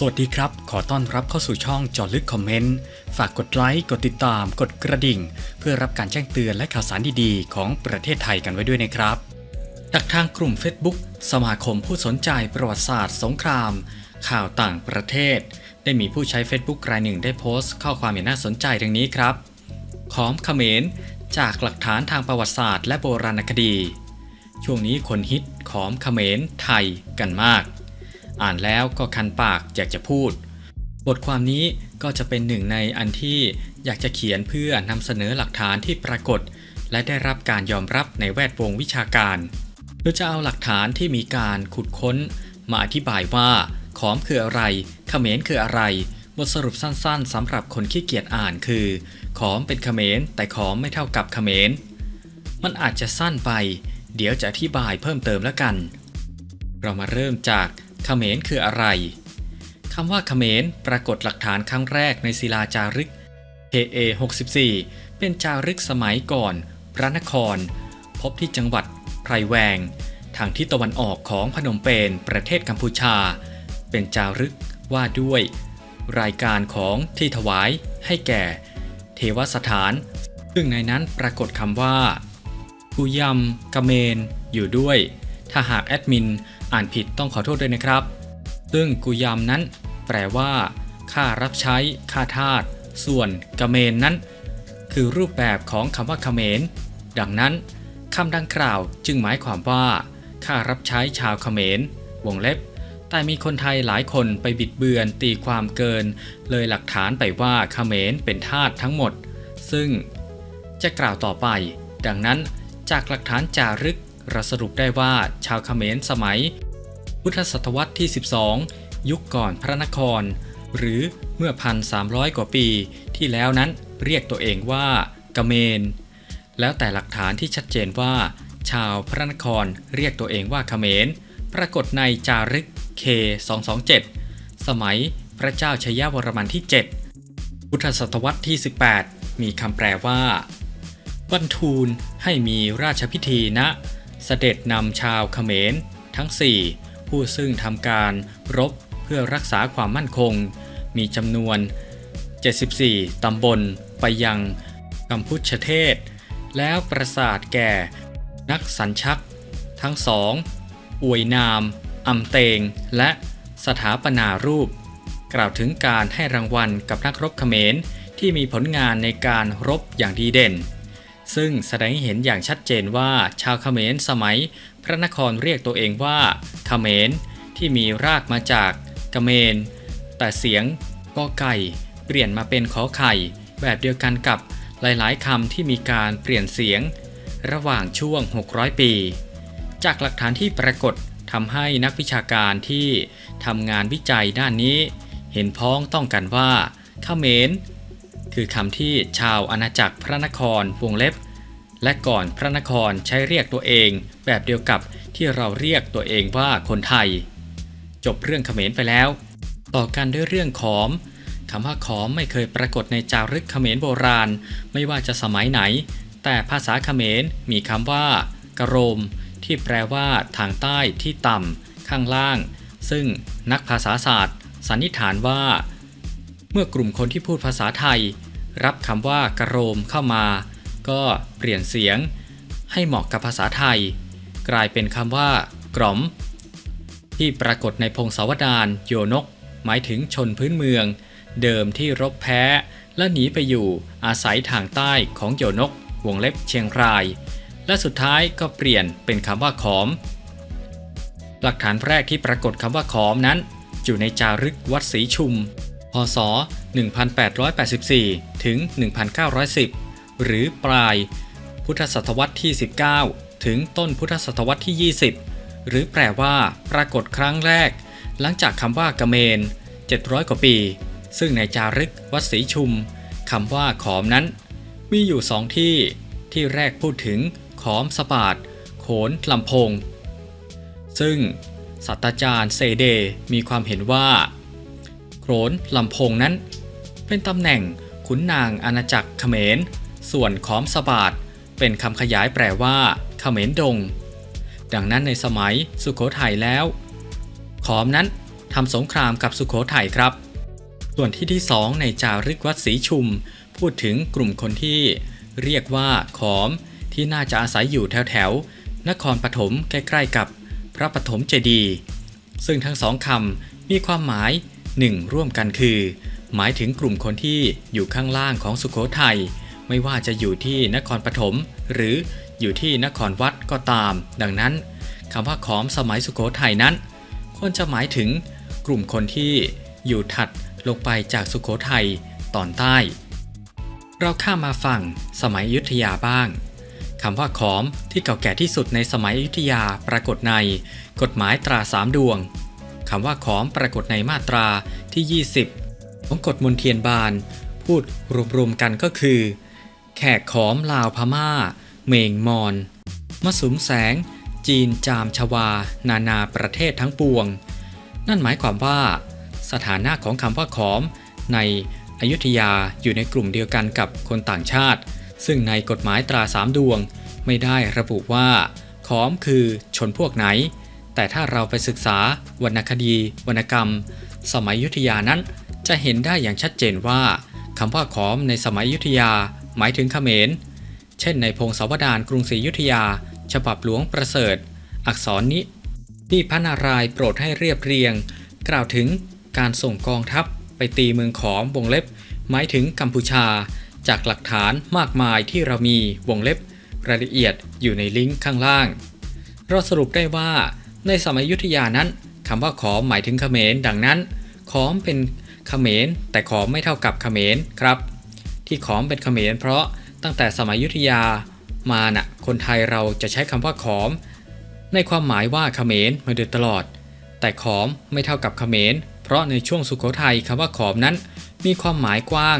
สวัสดีครับ ขอต้อนรับเข้าสู่ช่องจอลึกคอมเมนต์ ฝากกดไลค์ กดติดตาม กดกระดิ่ง เพื่อรับการแจ้งเตือนและข่าวสารดีๆ ของประเทศไทยกันไว้ด้วยนะครับ จากทางกลุ่ม Facebook สมาคมผู้สนใจประวัติศาสตร์สงคราม ข่าวต่างประเทศ ได้มีผู้ใช้ Facebook รายหนึ่งได้โพสต์ ข้อความอย่างน่าสนใจดังนี้ครับ ขอมเขมรจากหลักฐานทางประวัติศาสตร์ และโบราณคดี ช่วงนี้คนฮิตขอมเขมรไทยกันมาก อ่านแล้วก็คันปากอยากจะพูด บทความนี้ก็จะเป็นหนึ่งในอันที่อยากจะเขียนเพื่อนำเสนอหลักฐานที่ปรากฏ และได้รับการยอมรับในแวดวงวิชาการโดยจะเอาหลักฐานที่มีการขุดค้น มาอธิบายว่าขอมคืออะไรเขมรคืออะไร บทสรุปสั้นๆสำหรับคนขี้เกียจอ่านคือ ขอมเป็นเขมรแต่ขอมไม่เท่ากับเขมร มันอาจจะสั้นไป เดี๋ยวจะอธิบายเพิ่มเติมแล้วกัน เรามาเริ่มจาก เขมรคืออะไรคำว่าเขมรปรากฏหลักฐานครั้งแรกในศิลาจารึก KA 64 เป็นจารึกสมัยก่อน พระนคร พบที่จังหวัดไพรแวง ทางทิศตะวันออกของพนมเปญประเทศกัมพูชา เป็นจารึกว่าด้วย รายการของที่ถวายให้แก่ เทวสถาน ซึ่งในนั้นปรากฏคำว่ากุยำกะเมน อยู่ด้วย ถ้าหากแอดมิน อ่านผิดต้องขอโทษด้วยนะครับ ซึ่งกุยำนั้น แปลว่า ค่ารับใช้ ค่าทาส ส่วนกะเมนนั้น คือรูปแบบของคำว่าเขมร ดังนั้นคำดังกล่าวจึงหมายความว่า ค่ารับใช้ชาวเขมร วงเล็บ แต่มีคนไทยหลายคนไปบิดเบือนตีความเกิน เลยหลักฐานไปว่าเขมรเป็นทาสทั้งหมด ซึ่งจะกล่าวต่อไป ดังนั้นจากหลักฐานจารึก เราสรุปได้ว่าชาวเขมรสมัย พุทธศตวรรษที่ 12 ยุคก่อนพระนคร หรือเมื่อ 1,300 กว่าปีที่แล้วนั้นเรียกตัวเองว่ากเมน แล้วแต่หลักฐานที่ชัดเจนว่า ชาวพระนครเรียกตัวเองว่าเขมร ปรากฏในจารึก K 227 สมัยพระเจ้าชยวรมันที่ 7 พุทธศตวรรษที่ 18 มีคำแปลว่า บรรทูลให้มีราชพิธีณ เสด็จนำชาวเขมร ทั้ง 4 ผู้ซึ่งทำการรบเพื่อรักษาความมั่นคง มีจำนวน 74 ตำบลไปยังกัมพูชเทศ แล้วประสาทแก่นักสัญชัก ทั้งสองอวยนามอำเตง และสถาปนารูป กล่าวถึงการให้รางวัลกับนักรบเขมรที่มีผลงานในการรบอย่างดีเด่น ซึ่งแสดงให้เห็นอย่างชัดเจนว่าชาวเขมรสมัยพระนครเรียกตัวเองว่าเขมรที่มีรากมาจากกเมน แต่เสียงกอไก่เปลี่ยนมาเป็นขอไข่ แบบเดียวกันกับหลาย ๆคำที่มีการเปลี่ยนเสียง ระหว่างช่วง 600 ปี จากหลักฐานที่ปรากฏทำให้นักวิชาการที่ทำงานวิจัยด้านนี้ เห็นพ้องต้องกันว่าเขมร คือคำที่ชาวอาณาจักรพระนครวงเล็บ และก่อนพระนครใช้เรียกตัวเอง แบบเดียวกับที่เราเรียกตัวเองว่าคนไทย จบเรื่องเขมรไปแล้ว ต่อกันด้วยเรื่องขอมคำว่าขอมไม่เคยปรากฏในจารึกเขมรโบราณ ไม่ว่าจะสมัยไหน แต่ภาษาเขมรมีคำว่ากระโรม ที่แปลว่าทางใต้ที่ต่ำข้างล่าง ซึ่งนักภาษาศาสตร์สันนิษฐานว่า เมื่อกลุ่มคนที่พูดภาษาไทย รับคำว่ากระโรมเข้ามา ก็เปลี่ยนเสียงให้เหมาะกับภาษาไทย กลายเป็นคำว่ากล่อม ที่ปรากฏในพงศาวดารโยนก หมายถึงชนพื้นเมือง เดิมที่รบแพ้และหนีไปอยู่อาศัยทางใต้ของโยนก วงเล็บเชียงราย และสุดท้ายก็เปลี่ยนเป็นคำว่าขอม หลักฐานแรกที่ปรากฏคำว่าขอมนั้น อยู่ในจารึกวัดศรีชุม ศ 1884 ถึง 1910 หรือปลาย พุทธศตวรรษที่ 19 ถึงต้นพุทธศตวรรษที่ 20 หรือแปลว่า ปรากฏครั้งแรก หลังจากคำว่ากะเมน 700 กว่าปี ซึ่งในจารึกวัดศรีชุมคำว่าขอมนั้น มีอยู่สองที่ ที่แรกพูดถึงขอมสปาดโขนลำโพง ซึ่งศาสตราจารย์เซเดมีความเห็นว่า โขนลำโพงนั้น เป็นตำแหน่งขุนนางอาณาจักรเขมร ส่วนขอมสบาดเป็นคำขยายแปลว่าเขมรดง ดังนั้นในสมัยสุโขทัยแล้ว ขอมนั้นทำสงครามกับสุโขทัยครับ ส่วนที่ที่2ในจารึกวัดศรีชุม พูดถึงกลุ่มคนที่เรียกว่าขอมที่น่าจะอาศัยอยู่แถวแถวนครปฐมใกล้ๆกับพระปฐมเจดีย์ซึ่งทั้งสองคำมีความหมาย หนึ่งร่วมกันคือ หมายถึงกลุ่มคนที่อยู่ข้างล่างของสุโขทัยไม่ว่าจะอยู่ที่นครปฐมหรืออยู่ที่นครวัดก็ตาม ดังนั้นคำว่าขอมสมัยสุโขทัยนั้นควรจะหมายถึงกลุ่มคนที่อยู่ถัดลงไปจากสุโขทัยตอนใต้ เราข้ามมาฝั่งสมัยอยุธยาบ้างคำว่าขอมที่เก่าแก่ที่สุดในสมัยอยุธยาปรากฏใน กฎหมายตราสามดวง คำว่าขอมปรากฏในมาตราที่ 20 ของกฎมนเทียนบาน พูดรวมๆกันก็คือ แขกขอมลาวพม่า เมงมอนมะสุมแสง จีนจามชวา นานาประเทศทั้งปวง นั่นหมายความว่า สถานะของคำว่าขอม ในอยุธยาอยู่ในกลุ่มเดียวกันกับคนต่างชาติ ซึ่งในกฎหมายตราสามดวงไม่ได้ระบุว่า ขอมคือชนพวกไหน แต่ถ้าเราไปศึกษาวรรณคดี วรรณกรรม สมัยยุธยานั้น จะเห็นได้อย่างชัดเจนว่าคำว่าขอมในสมัยยุธยา หมายถึงเขมร เช่นในพงศาวดารกรุงศรียุธยา ฉบับหลวงประเสริฐ อักษรนี้ที่พระนารายณ์โปรดให้เรียบเรียง กล่าวถึงการส่งกองทัพไปตีเมืองขอมวงเล็บ หมายถึงกัมพูชา จากหลักฐานมากมายที่เรามีวงเล็บ รายละเอียดอยู่ในลิงก์ข้างล่าง เราสรุปได้ว่า ในสมัยยุทธยานั้นคำว่าขอมหมายถึงเขมรดังนั้น ขอมเป็นเขมร แต่ขอมไม่เท่ากับเขมรครับ ที่ขอมเป็นเขมร เพราะตั้งแต่สมัยยุทธยามาน่ะคนไทยเราจะใช้คำว่าขอม ในความหมายว่าเขมรมาโดยตลอด แต่ขอมไม่เท่ากับเขมร เพราะในช่วงสุโขทัยคำว่าขอมนั้น มีความหมายกว้าง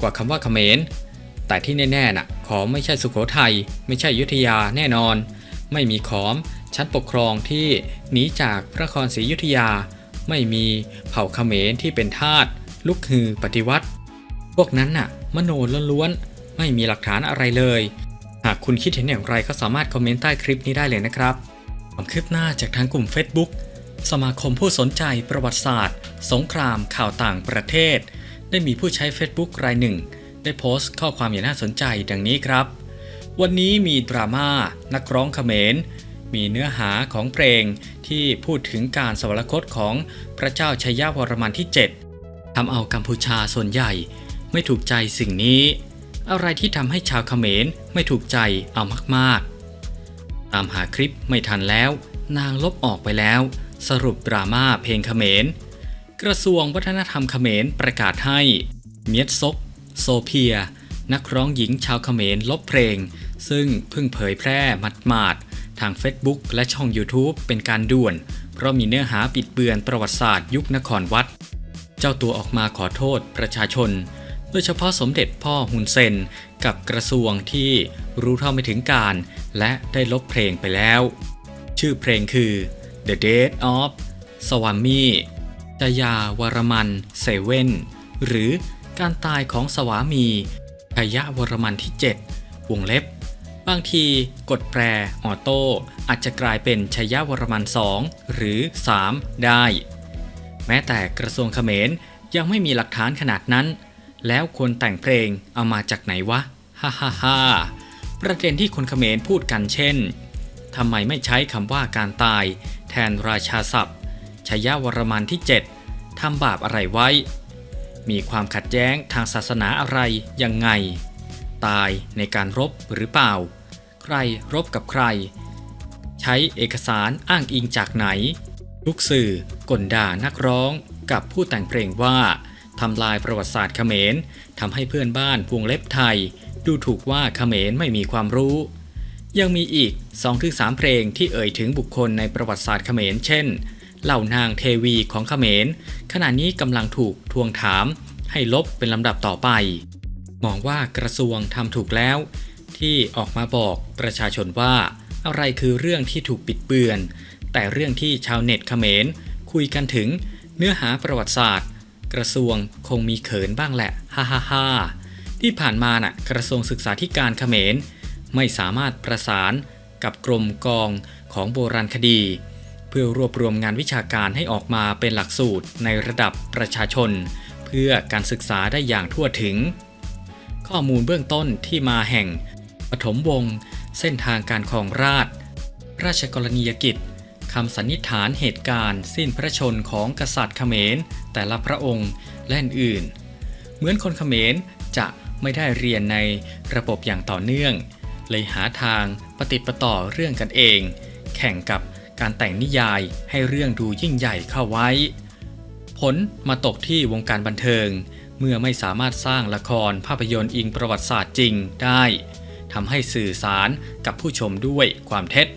กว่าคำว่าเขมร แต่ที่แน่ๆน่ะขอมไม่ใช่สุโขทัยไม่ใช่ยุทธยาแน่นอน ไม่มีขอม ชั้นปกครองที่หนีจากพระนครศรีอยุธยา ไม่มีเผ่าเขมรที่เป็นทาสลุกฮือปฏิวัติ พวกนั้นน่ะ มโนล้วนๆไม่มีหลักฐานอะไรเลย หากคุณคิดเห็นอย่างไรก็สามารถคอมเมนต์ใต้คลิปนี้ได้เลยนะครับความคืบหน้าจากทางกลุ่ม Facebook สมาคมผู้สนใจประวัติศาสตร์ สงครามข่าวต่างประเทศ ได้มีผู้ใช้ Facebook รายหนึ่ง ได้โพสต์ข้อความอย่างน่าสนใจดังนี้ครับ วันนี้มีดราม่านักร้องเขมร มีเนื้อหาของเพลงที่พูดถึงการสวรรคตของพระเจ้าชัยยะวรมันที่ 7ทำเอากัมพูชาส่วนใหญ่ ไม่ถูกใจสิ่งนี้ อะไรที่ทำให้ชาวเขมรไม่ถูกใจเอามากๆ ตามหาคลิปไม่ทันแล้ว นางลบออกไปแล้ว สรุปดราม่าเพลงเขมร กระทรวงวัฒนธรรมเขมรประกาศให้ เมียดซก โซเพีย นักร้องหญิงชาวเขมรลบเพลง ซึ่งเพิ่งเผยแพร่หมาดๆ ทาง Facebook และช่อง YouTube เป็นการด่วน เพราะมีเนื้อหาปิดเบือนประวัติศาสตร์ยุคนครวัด เจ้าตัวออกมาขอโทษประชาชน โดยเฉพาะสมเด็จพ่อฮุนเซน กับกระทรวงที่รู้เท่าไม่ถึงการ และได้ลบเพลงไปแล้ว ชื่อเพลงคือ The Death of Swami จยาวรมันเซเว่นหรือการตายของสวามีพยะวรมันที่ 7 วงเล็บ บางทีกดแปรออโต้อาจจะกลายเป็นชยาวรมัน 2 หรือ 3 ได้ แม้แต่กระทรวงเขมรยังไม่มีหลักฐานขนาดนั้น แล้วคนแต่งเพลงเอามาจากไหนวะ ฮ่าฮ่าฮ่าประเด็นที่คนเขมรพูดกันเช่นทำไมไม่ใช้คำว่าการตาย แทนราชาศัพท์ชยาวรมันที่ 7ทำบาปอะไรไว้ มีความขัดแย้งทางศาสนาอะไรยังไง ตายในการรบหรือเปล่า ใครรบกับใคร ใช้เอกสารอ้างอิงจากไหน ทุกสื่อกลด่านักร้องกับผู้แต่งเพลงว่าทำลายประวัติศาสตร์เขมรทำให้เพื่อนบ้านพวงเล็บไทย ดูถูกว่าเขมรไม่มีความรู้ ยังมีอีก 2-3 เพลงที่เอ่ยถึงบุคคลในประวัติศาสตร์เขมรเช่น เหล่านางเทวีของเขมรขณะนี้กำลังถูกทวงถามให้ลบเป็นลำดับต่อไป มองว่ากระทรวงทำถูกแล้ว ที่ออกมาบอกประชาชนว่า อะไรคือเรื่องที่ถูกปิดเบือน แต่เรื่องที่ชาวเน็ตเขมร คุยกันถึงเนื้อหาประวัติศาสตร์ กระทรวงคงมีเขินบ้างแหละฮ่าฮ่าฮ่าที่ผ่านมาน่ะกระทรวงศึกษาธิการเขมร ไม่สามารถประสานกับกรมกองของโบราณคดี เพื่อรวบรวมงานวิชาการให้ออกมาเป็นหลักสูตรในระดับประชาชน เพื่อการศึกษาได้อย่างทั่วถึง ข้อมูลเบื้องต้นที่มาแห่ง ปฐมวงศ์เส้นทางการครองราช ราชกรณียกิจคำสันนิษฐานเหตุการณ์ สิ้นพระชนของกษัตริย์เขมร แต่ละพระองค์และอื่น เหมือนคนเขมรจะไม่ได้เรียนในระบบอย่างต่อเนื่อง เลยหาทางปฏิประต่อเรื่องกันเอง แข่งกับการแต่งนิยายให้เรื่องดูยิ่งใหญ่เข้าไว้ ผลมาตกที่วงการบันเทิง เมื่อไม่สามารถสร้างละครภาพยนตร์อิงประวัติศาสตร์จริงได้ทำให้สื่อสารกับผู้ชมด้วยความเท็จ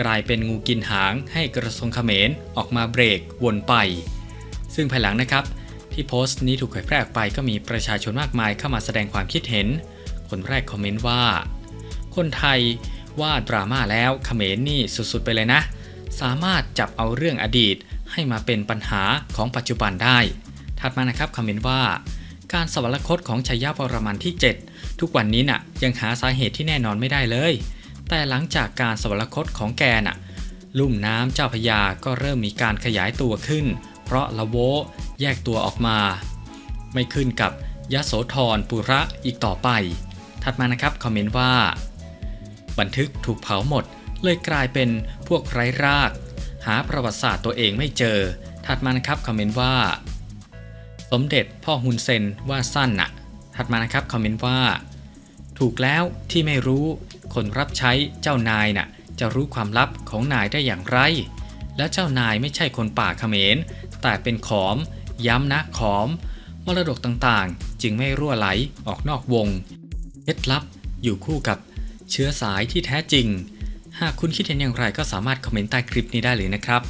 กลายเป็นงูกินหางให้กระทรวงเขมรออกมาเบรกวนไป ซึ่งภายหลังนะครับ ที่โพสต์นี้ถูกเผยแพร่ออกไปก็มีประชาชนมากมายเข้ามาแสดงความคิดเห็น คนแรกคอมเมนต์ว่า คนไทยว่าดราม่าแล้วเขมรนี่สุดๆไปเลยนะ สามารถจับเอาเรื่องอดีตให้มาเป็นปัญหาของปัจจุบันได้ ถัดมานะครับคอมเมนต์ว่า การสวรรคตของชัยยะวรมันที่ 7 ทุกวันนี้น่ะยังหาสาเหตุที่แน่นอนไม่ได้เลย แต่หลังจากการสวรรคตของแกน่ะลุ่มน้ำเจ้าพยาก็เริ่มมีการขยายตัวขึ้น เพราะละโวแยกตัวออกมา ไม่ขึ้นกับยโสธรปุระอีกต่อไป ถัดมานะครับคอมเมนต์ว่า บันทึกถูกเผาหมด เลยกลายเป็นพวกไร้ราก หาประวัติศาสตร์ตัวเองไม่เจอ ถัดมานะครับคอมเมนต์ว่า สมเด็จพ่อฮุนเซนว่าสั้นน่ะถัดมานะครับคอมเมนต์ว่า ถูกแล้วที่ไม่รู้คนรับใช้เจ้านายน่ะจะรู้ความลับของนายได้อย่างไร และเจ้านายไม่ใช่คนป่าเขมร แต่เป็นขอม ย้ำนะขอม มรดกต่างๆ จึงไม่รั่วไหลออกนอกวงเคล็ดลับอยู่คู่กับเชื้อสายที่แท้จริง หากคุณคิดเห็นอย่างไรก็สามารถคอมเมนต์ใต้คลิปนี้ได้เลยนะครับ